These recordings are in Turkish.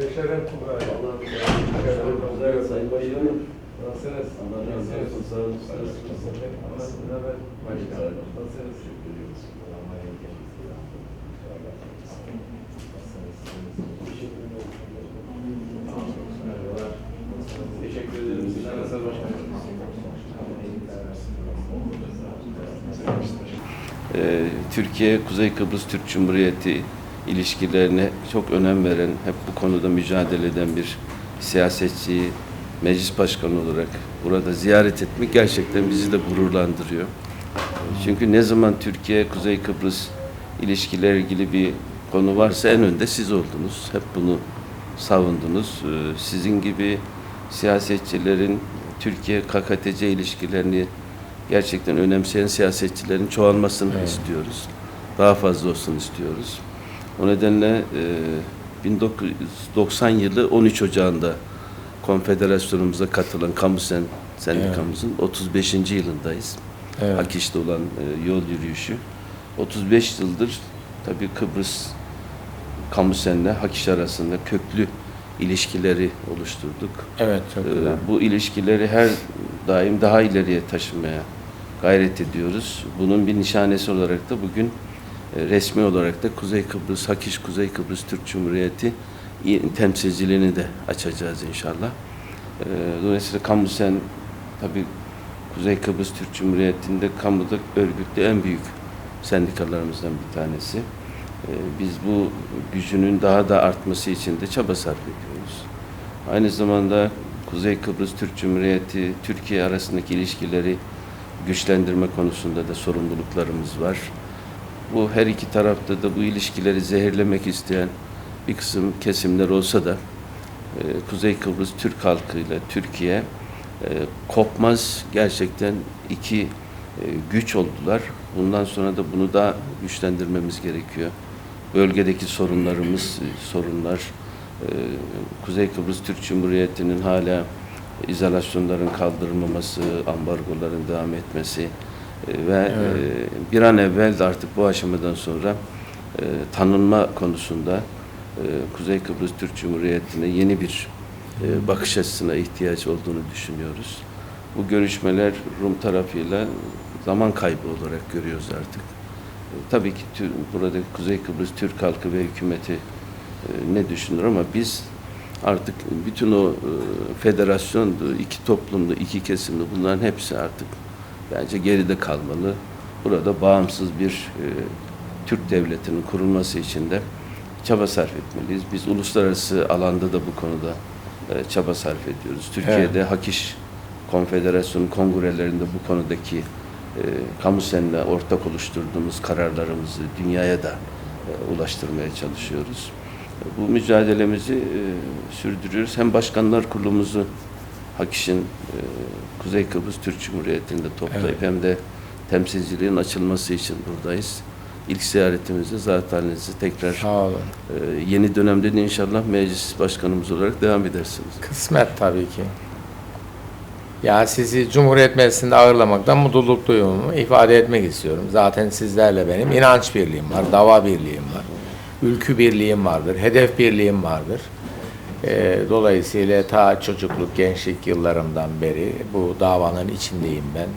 Şeref Kubra. Allah güzel Sayın Başkanım. Nasılsınız? Allah razı olsun. Sağ olun. Sağ olun. Nasılsınız? Başkanım. Nasılsınız? Teşekkür ederim. Sizler nasıl başkanım? Ee, Türkiye Kuzey Kıbrıs Türk Cumhuriyeti ilişkilerine çok önem veren, hep bu konuda mücadele eden bir siyasetçiyi meclis başkanı olarak burada ziyaret etmek gerçekten bizi de gururlandırıyor. Çünkü ne zaman Türkiye Kuzey Kıbrıs ilişkileri ilgili bir konu varsa en önde siz oldunuz. Hep bunu savundunuz. Ee, Sizin gibi siyasetçilerin Türkiye KKTC ilişkilerini gerçekten önemseyen siyasetçilerin çoğalmasını istiyoruz. Daha fazla olsun istiyoruz. O nedenle e, 1990 yılı 13 Ocağı'nda konfederasyonumuza katılan Kamusen sendikamızın 35. yılındayız. Evet. Akiş'te olan e, yol yürüyüşü. 35 yıldır tabii Kıbrıs Kamusen'le Hakiş arasında köklü ilişkileri oluşturduk. Evet çok Ee, güzel. Bu ilişkileri her daim daha ileriye taşımaya gayret ediyoruz. Bunun bir nişanesi olarak da bugün resmi olarak da Kuzey Kıbrıs, Hakiş Kuzey Kıbrıs Türk Cumhuriyeti temsilciliğini de açacağız inşallah. Ee, Dolayısıyla Kamusen tabii Kuzey Kıbrıs Türk Cumhuriyeti'nde kamuda örgütlü en büyük sendikalarımızdan bir tanesi. Ee, Biz bu gücünün daha da artması için de çaba sarf ediyoruz. Aynı zamanda Kuzey Kıbrıs Türk Cumhuriyeti, Türkiye arasındaki ilişkileri güçlendirme konusunda da sorumluluklarımız var. Bu her iki tarafta da bu ilişkileri zehirlemek isteyen bir kısım kesimler olsa da e, Kuzey Kıbrıs Türk halkıyla Türkiye e, kopmaz gerçekten iki e, güç oldular. Bundan sonra da bunu da güçlendirmemiz gerekiyor. Bölgedeki sorunlarımız, e, sorunlar, e, Kuzey Kıbrıs Türk Cumhuriyeti'nin hala izolasyonların kaldırılmaması, ambargoların devam etmesi ve Evet. e, bir an evvel de artık bu aşamadan sonra e, tanınma konusunda e, Kuzey Kıbrıs Türk Cumhuriyeti'ne yeni bir bakış açısına ihtiyaç olduğunu düşünüyoruz. Bu görüşmeler Rum tarafıyla zaman kaybı olarak görüyoruz artık. Tabii ki tü- burada Kuzey Kıbrıs Türk halkı ve hükümeti ne düşünür ama biz artık bütün o federasyondu, iki toplumdu, iki kesimdi bunların hepsi artık bence geride kalmalı. Burada bağımsız bir e, Türk devletinin kurulması için de çaba sarf etmeliyiz. Biz uluslararası alanda da bu konuda e, çaba sarf ediyoruz. Türkiye'de Hakiş Konfederasyonu kongrelerinde bu konudaki e, kamusenle ortak oluşturduğumuz kararlarımızı dünyaya da e, ulaştırmaya çalışıyoruz. Bu mücadelemizi e, sürdürüyoruz. Hem Başkanlar Kurulumuzu Hakiş'in e, Kuzey Kıbrıs Türk Cumhuriyeti'nde toplayıp Evet. hem de temsilciliğin açılması için buradayız. İlk ziyaretimizde zaten tekrar Sağ olun. e, yeni dönemde de inşallah meclis başkanımız olarak devam edersiniz. Kısmet tabii ki. Ya sizi Cumhuriyet Meclisi'nde ağırlamaktan mutluluk duyumumu ifade etmek istiyorum. Zaten sizlerle benim inanç birliğim var, dava birliğim var. Ülkü birliğim vardır, hedef birliğim vardır. Ee, dolayısıyla ta çocukluk, gençlik yıllarımdan beri bu davanın içindeyim ben.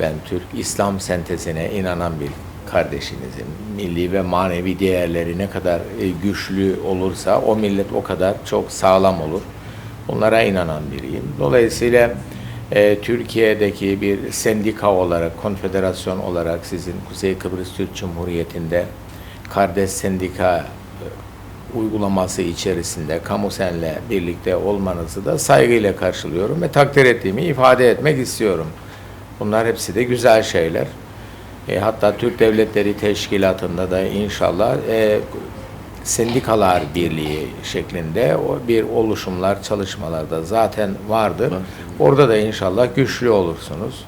Ben Türk İslam sentezine inanan bir kardeşinizim. Milli ve manevi değerleri ne kadar e, güçlü olursa o millet o kadar çok sağlam olur. Bunlara inanan biriyim. Dolayısıyla e, Türkiye'deki bir sendika olarak, konfederasyon olarak sizin Kuzey Kıbrıs Türk Cumhuriyeti'nde kardeş sendika e, uygulaması içerisinde Kamusen'le birlikte olmanızı da saygıyla karşılıyorum ve takdir ettiğimi ifade etmek istiyorum. Bunlar hepsi de güzel şeyler. E, hatta Türk Devletleri Teşkilatı'nda da inşallah e, sendikalar birliği şeklinde o bir oluşumlar, çalışmalarda zaten vardır. Orada da inşallah güçlü olursunuz.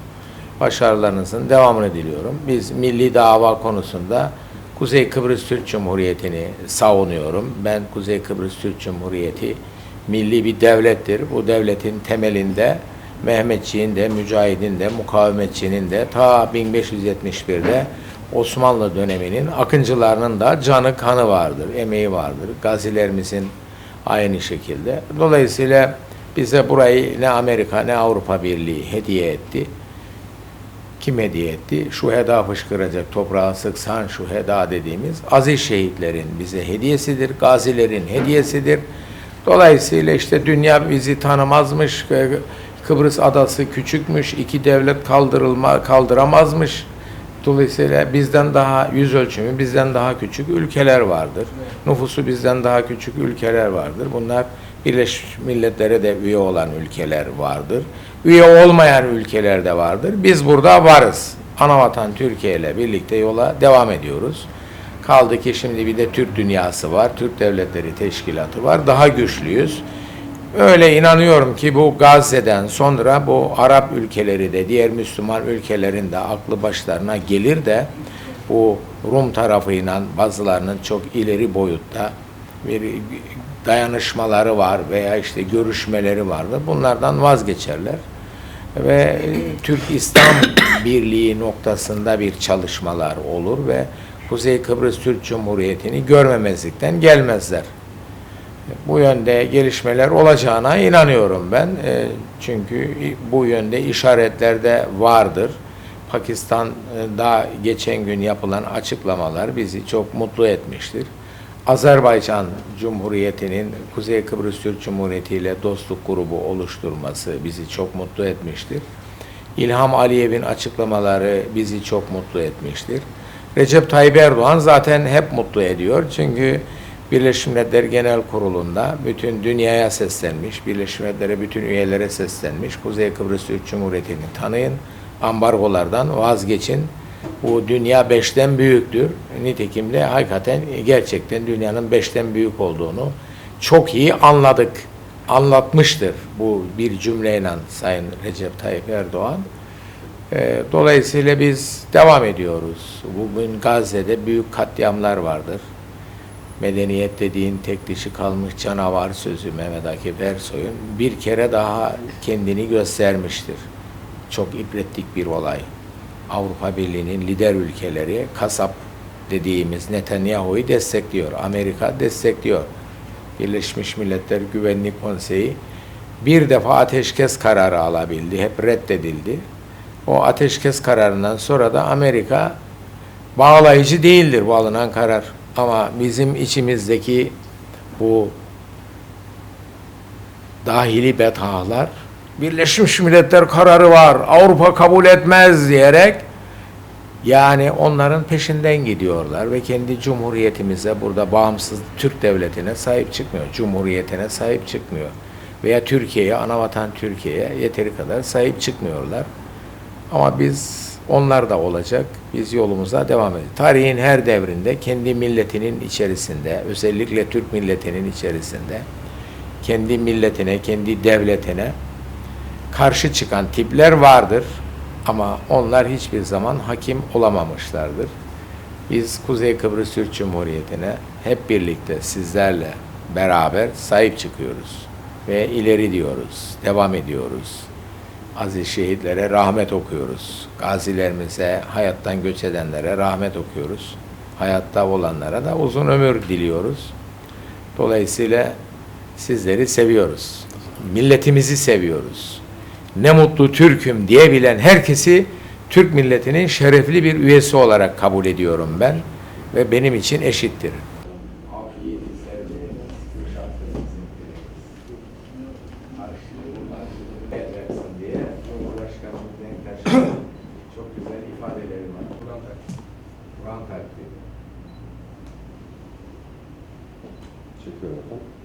Başarılarınızın devamını diliyorum. Biz milli dava konusunda Kuzey Kıbrıs Türk Cumhuriyeti'ni savunuyorum. Ben Kuzey Kıbrıs Türk Cumhuriyeti milli bir devlettir. Bu devletin temelinde Mehmetçiğin de, Mücahid'in de, Mukavemetçinin de ta 1571'de Osmanlı döneminin akıncılarının da canı kanı vardır, emeği vardır. Gazilerimizin Aynı şekilde. Dolayısıyla bize burayı ne Amerika ne Avrupa Birliği hediye etti. Kim hediye etti? Şu heda fışkıracak toprağa sıksan şu heda dediğimiz aziz şehitlerin bize hediyesidir, gazilerin hediyesidir. Dolayısıyla işte dünya bizi tanımazmış, Kıbrıs adası küçükmüş, iki devlet kaldırılma kaldıramazmış. Dolayısıyla bizden daha yüz ölçümü bizden daha küçük ülkeler vardır. Nüfusu bizden daha küçük ülkeler vardır. Bunlar Birleşmiş Milletler'e de üye olan ülkeler vardır. Üye olmayan ülkeler de vardır. Biz burada varız. Anavatan Türkiye ile birlikte yola devam ediyoruz. Kaldı ki şimdi bir de Türk dünyası var. Türk Devletleri Teşkilatı var. Daha güçlüyüz. Öyle inanıyorum ki bu Gazze'den sonra bu Arap ülkeleri de diğer Müslüman ülkelerin de aklı başlarına gelir de bu Rum tarafıyla bazılarının çok ileri boyutta bir dayanışmaları var veya işte görüşmeleri vardır. Bunlardan vazgeçerler ve Türk İslam Birliği noktasında bir çalışmalar olur ve Kuzey Kıbrıs Türk Cumhuriyeti'ni görmemezlikten gelmezler. Bu yönde gelişmeler olacağına inanıyorum ben. E, Çünkü bu yönde işaretler de vardır. Pakistan e, geçen gün yapılan açıklamalar bizi çok mutlu etmiştir. Azerbaycan Cumhuriyeti'nin Kuzey Kıbrıs Türk Cumhuriyeti ile dostluk grubu oluşturması bizi çok mutlu etmiştir. İlham Aliyev'in açıklamaları bizi çok mutlu etmiştir. Recep Tayyip Erdoğan zaten hep mutlu ediyor. Çünkü Birleşmiş Milletler Genel Kurulu'nda bütün dünyaya seslenmiş, Birleşmiş Milletler'e bütün üyelere seslenmiş. Kuzey Kıbrıs Türk Cumhuriyeti'ni tanıyın, ambargolardan vazgeçin. Bu dünya beşten büyüktür. Nitekim de hakikaten gerçekten dünyanın beşten büyük olduğunu çok iyi anladık. Anlatmıştır bu bir cümleyle Sayın Recep Tayyip Erdoğan. Ee, Dolayısıyla biz devam ediyoruz. Bugün Gazze'de büyük katliamlar vardır. Medeniyet dediğin tek dişi kalmış canavar sözü Mehmet Akif Ersoy'un bir kere daha kendini göstermiştir. Çok ibretlik bir olay. Avrupa Birliği'nin lider ülkeleri kasap dediğimiz Netanyahu'yu destekliyor. Amerika destekliyor. Birleşmiş Milletler Güvenlik Konseyi bir defa ateşkes kararı alabildi. Hep reddedildi. O ateşkes kararından sonra da Amerika bağlayıcı değildir bu alınan karar. Ama bizim içimizdeki bu dahili betahlar Birleşmiş Milletler kararı var, Avrupa kabul etmez diyerek yani onların peşinden gidiyorlar ve kendi cumhuriyetimize burada bağımsız Türk devletine sahip çıkmıyor. Cumhuriyetine sahip çıkmıyor. Veya Türkiye'ye, anavatan Türkiye'ye yeteri kadar sahip çıkmıyorlar. Ama biz onlar da olacak. Biz yolumuza devam edeceğiz. Tarihin her devrinde kendi milletinin içerisinde, özellikle Türk milletinin içerisinde kendi milletine, kendi devletine karşı çıkan tipler vardır. Ama onlar hiçbir zaman hakim olamamışlardır. Biz Kuzey Kıbrıs Türk Cumhuriyeti'ne hep birlikte sizlerle beraber sahip çıkıyoruz ve ileri diyoruz, devam ediyoruz. Aziz şehitlere rahmet okuyoruz. Gazilerimize, hayattan göç edenlere rahmet okuyoruz. Hayatta olanlara da uzun ömür diliyoruz. Dolayısıyla sizleri seviyoruz. Milletimizi seviyoruz. Ne mutlu Türk'üm diyebilen herkesi Türk milletinin şerefli bir üyesi olarak kabul ediyorum ben ve benim için eşittir. çok güzel ifadeleri var. Kur'an takdiri. Kur'an takdiri. Teşekkür ederim.